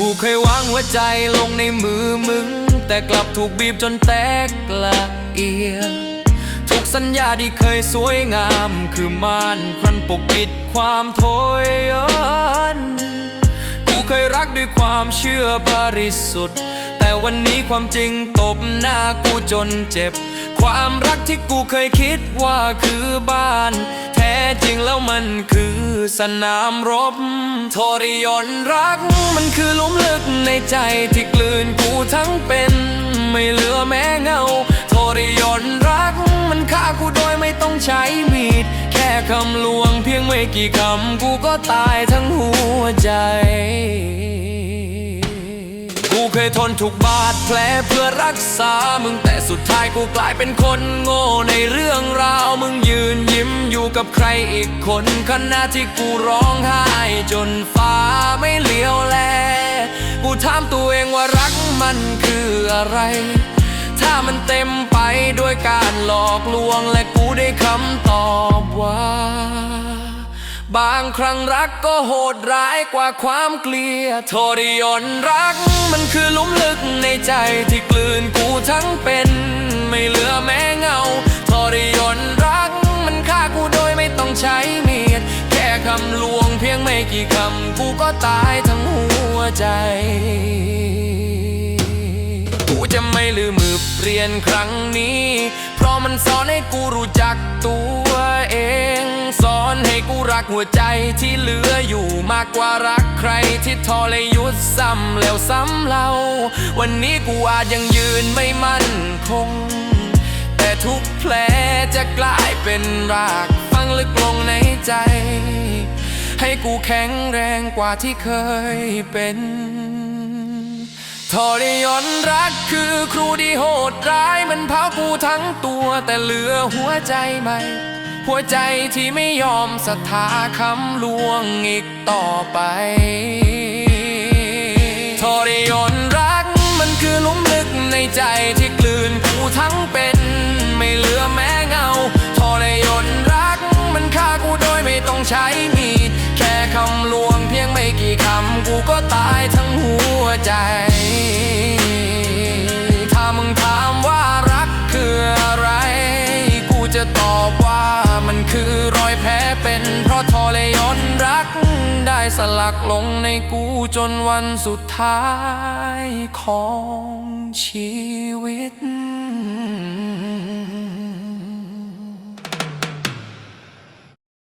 กูเคยวางหัวใจลงในมือมึง แต่กลับถูกบีบจนแตกละเอียดทุกสัญญาที่เคยสวยงาม คือม่านครันปกปิดความโทยอันกูเคยรักด้วยความเชื่อบริสุทธิ์ แต่วันนี้ความจริงตบหน้ากูจนเจ็บ ความรักที่กูเคยคิดว่าคือบ้าน แท้จริงแล้วมันคือ สนามรบทรยศรัก มันคือลุมลึกในใจที่กลืนกูทั้งเป็น ไม่เหลือแม้เงาทรยศรัก มันฆ่ากูโดยไม่ต้องใช้มีด แค่คำลวงเพียงไม่กี่คำ กูก็ตายทั้งหัวใจ กูเคยทนถูกบาดแผลเพื่อรักษา มึงแต่สุดท้ายกูกลายเป็นคนโง่ในเรื่องราว มึงยืนยิ้ม กับใครอีกคนขณะที่กูร้องไห้ จนฟ้าไม่เลี้ยวแล กูถามตัวเองว่ารักมันคืออะไร ถ้ามันเต็มไปด้วยการหลอกลวงและกูได้คำตอบว่า บางครั้งรักก็โหดร้ายกว่าความเกลียดโทรยนรัก มันคือลุมลึกในใจที่กลืนกูทั้งเป็น ไม่เหลือแม้เงา ยงไม่กี่คำกูก็ตายทั้งหัวใจ กูจะไม่ลืมมือเปลี่ยนครั้งนี้ เพราะมันสอนให้กูรู้จักตัวเอง สอนให้กูรักหัวใจที่เหลืออยู่มากกว่ารักใครที่ทรยศซ้ำแล้วซ้ำเล่า วันนี้กูอาจยังยืนไม่มั่นคง แต่ทุกแผลจะกลายเป็นรากฝังลึกลงในใจ ให้กูแข็งแรงกว่าที่เคยเป็นทรยศรักคือครูที่โหดร้ายมันเผากูทั้งตัวแต่เหลือหัวใจใหม่ หัวใจที่ไม่ยอมศรัทธาคำลวงอีกต่อไปทรยศรักมันคือลุมลึกในใจที่กลืนกูทั้งเป็น ไม่เหลือแม้เงาทรยศรักมันฆ่ากูโดยไม่ต้องใช้ำลวงเพียงไม่กี่คำ กูก็ตายทั้งหัวใจ ถ้ามึงถามว่ารักคืออะไร กูจะตอบว่ามันคือรอยแผลเป็น เพราะทรยศรัก ได้สลักลงในกูจนวันสุดท้ายของชีวิต